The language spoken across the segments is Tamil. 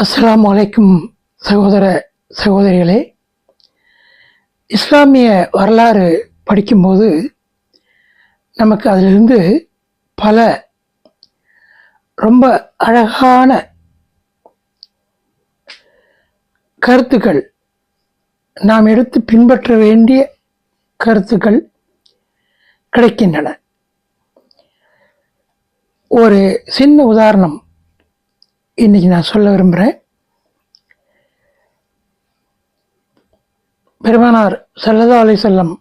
அஸ்லாம் அலைக்கும் சகோதர சகோதரிகளே இஸ்லாமிய வரலாறு படிக்கும்போது நமக்கு அதிலிருந்து பல ரொம்ப அழகான கருத்துக்கள் நாம் எடுத்து பின்பற்ற வேண்டிய கருத்துக்கள் கிடைக்கின்றன. ஒரு சின்ன உதாரணம். இன்னைக்கு நான் சொல்ல விரும்புகிறேன் பெருமானார் சல்லதா அலி செல்லம்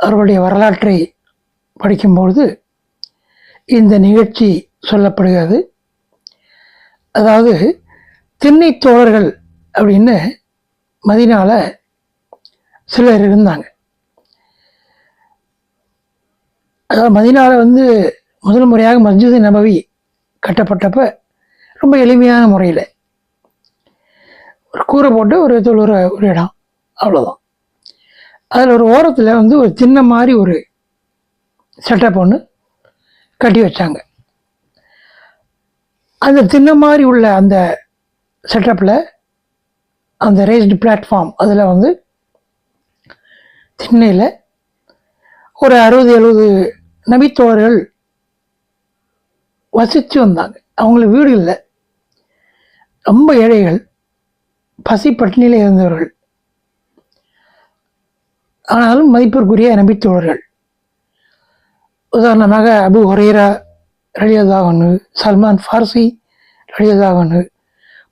அவருடைய வரலாற்றை படிக்கும்பொழுது இந்த நிகழ்ச்சி சொல்லப்படுகிறது. அதாவது திண்ணை தோழர்கள் அப்படின்னு மதினால சிலர் இருந்தாங்க. அதாவது மதினால வந்து முதல் முறையாக மஸ்ஜித் நபவி கட்டப்பட்டப்போ ரொம்ப எளிமையான முறையில் ஒரு கூரை போட்டு ஒரு தொழுற ஒரு இடம் அவ்வளோதான் அதில் ஒரு ஓரத்தில் வந்து ஒரு சின்ன மாதிரி ஒரு செட்டப் ஒன்று கட்டி வச்சாங்க. அந்த சின்ன மாதிரி உள்ள அந்த செட்டப்பில் அந்த ரேஸ்டு பிளாட்ஃபார்ம் அதில் வந்து திண்ணையில் ஒரு அறுபது எழுபது நபித்தோழர்கள் வசித்து வந்தாங்க. அவங்களுக்கு வீடு இல்லை. ரொம்ப ஏழைகள் பசி பட்டினியில் இருந்தவர்கள். ஆனாலும் மதிப்பிற்குரிய நம்பித்தோழர்கள் உதாரணமாக அபு ஹொரேரா ரலியதாகனு சல்மான் ஃபார்சி ரலியதாகனு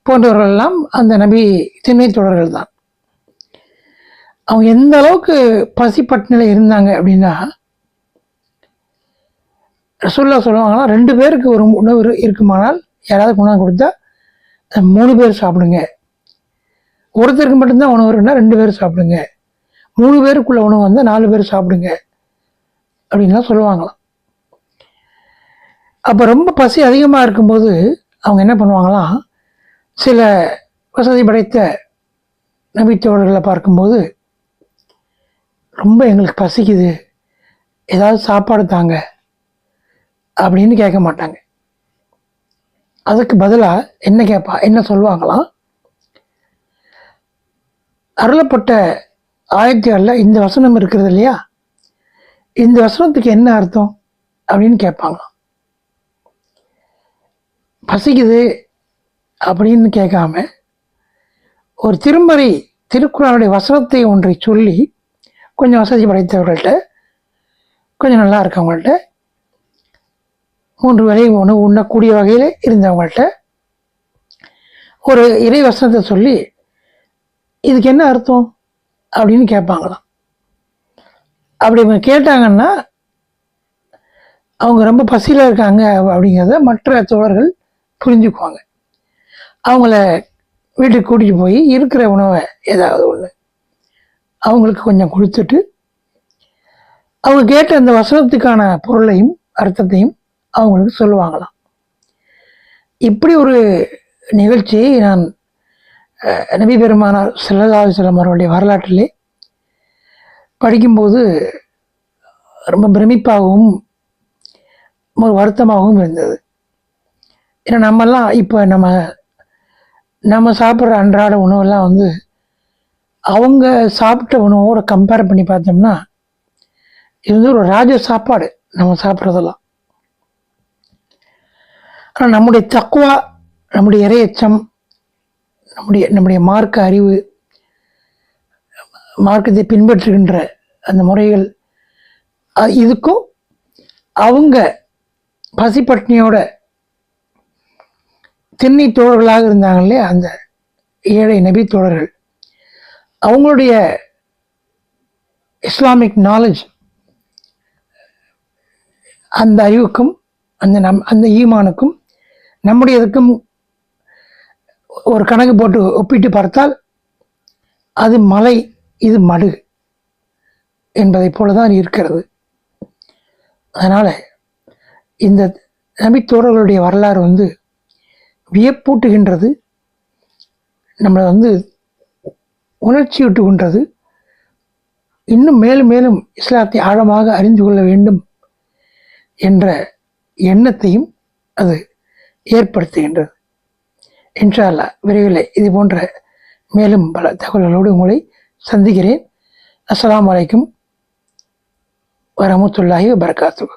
போன்றவர்களெல்லாம் அந்த நபி திண்ணை தொடர்கள் தான். அவங்க எந்த அளவுக்கு பசி பட்டினியில் இருந்தாங்க அப்படின்னா சொல்ல சொல்லுவாங்கன்னா ரெண்டு பேருக்கு ஒரு உணவு இருக்குமானால் யாராவது கொண்டாந்து கொடுத்தா மூணு பேர் சாப்பிடுங்க. ஒருத்தருக்கு மட்டும்தான் உணவு இருக்குன்னா ரெண்டு பேர் சாப்பிடுங்க. மூணு பேருக்குள்ள உணவு வந்தால் நாலு பேர் சாப்பிடுங்க. அப்படின்லாம் சொல்லுவாங்களாம். அப்போ ரொம்ப பசி அதிகமாக இருக்கும்போது அவங்க என்ன பண்ணுவாங்களாம்? சில வசதி படைத்த நபித்தோழர்களை பார்க்கும்போது ரொம்ப எங்களுக்கு பசிக்குது. ஏதாவது சாப்பாடு தாங்க. அப்படின்னு கேட்க மாட்டாங்க. அதுக்கு பதிலாக என்ன கேட்பா என்ன சொல்லுவாங்களாம் அருளப்பட்ட ஆயத்தியாரில் இந்த வசனம் இருக்கிறது இல்லையா? இந்த வசனத்துக்கு என்ன அர்த்தம்? அப்படின்னு கேட்பாங்களாம் பசிக்குது அப்படின்னு கேட்காம ஒரு திருமறை திருக்குறளுடைய வசனத்தை ஒன்றை சொல்லி கொஞ்சம் வசதி படைத்தவர்கள்ட்ட கொஞ்சம் நல்லா இருக்கவங்கள்ட்ட மூன்று வேலை உணவு உண்ணக்கூடிய வகையில் இருந்தவங்கள்ட்ட ஒரு இறை வசனத்தை சொல்லி இதுக்கு என்ன அர்த்தம்? அப்படின்னு கேட்பாங்களாம். அப்படி இவங்க கேட்டாங்கன்னா அவங்க ரொம்ப பசியில் இருக்காங்க அப்படிங்கிறத மற்ற தோழர்கள் புரிஞ்சுக்குவாங்க. அவங்கள வீட்டுக்கு கூட்டிகிட்டு போய் இருக்கிற உணவை ஏதாவது ஒன்று அவங்களுக்கு கொஞ்சம் கொடுத்துட்டு அவங்க கேட்ட அந்த வசனத்துக்கான பொருளையும் அர்த்தத்தையும் அவங்களுக்கு சொல்லுவாங்களாம். இப்படி ஒரு நிகழ்ச்சியை நான் நபி பெருமானார் செல்லதாவி செல்லம் அவருடைய வரலாற்றிலே படிக்கும்போது ரொம்ப பிரமிப்பாகவும் ஒரு வருத்தமாகவும் இருந்தது. ஏன்னா நம்மெல்லாம் இப்போ நம்ம நம்ம சாப்பிட்ற அன்றாட உணவெல்லாம் வந்து அவங்க சாப்பிட்ட உணவோட கம்பேர் பண்ணி பார்த்தோம்னா இது வந்து ஒரு ராஜ சாப்பாடு நம்ம சாப்பிட்றதெல்லாம். ஆனால் நம்முடைய தக்குவா நம்முடைய இறையச்சம் நம்முடைய நம்முடைய மார்க்க அறிவு மார்க்கத்தை பின்பற்றுகின்ற அந்த முறைகள் இதுக்கும் அவங்க பசிப்பட்டினியோட திண்ணை தோழர்களாக இருந்தாங்க இல்லையா? அந்த ஏழை நபி தோழர்கள். அவங்களுடைய இஸ்லாமிக் நாலேஜ் அந்த அறிவுக்கும் அந்த நம் அந்த ஈமானுக்கும் நம்முடையதுக்கும் ஒரு கணக்கு போட்டு ஒப்பிட்டு பார்த்தால் அது மலை இது மடு என்பதைப் போல தான் இருக்கிறது. அதனால் இந்த நபித்தோழர்களுடைய வரலாறு வந்து வியப்பூட்டுகின்றது நம்மளை வந்து உணர்ச்சியூட்டுகின்றது. இன்னும் மேலும் மேலும் இஸ்லாத்தை ஆழமாக அறிந்து கொள்ள வேண்டும் என்ற எண்ணத்தையும் அது ஏற்படுத்துகின்றது. இன்ஷால்லா விரைவில் இது போன்ற மேலும் பல தகவல்களோடு உங்களை சந்திக்கிறேன். அஸ்லாம் வலைக்கும் வரமத்துல்லாஹி வபரகாத்துஹு.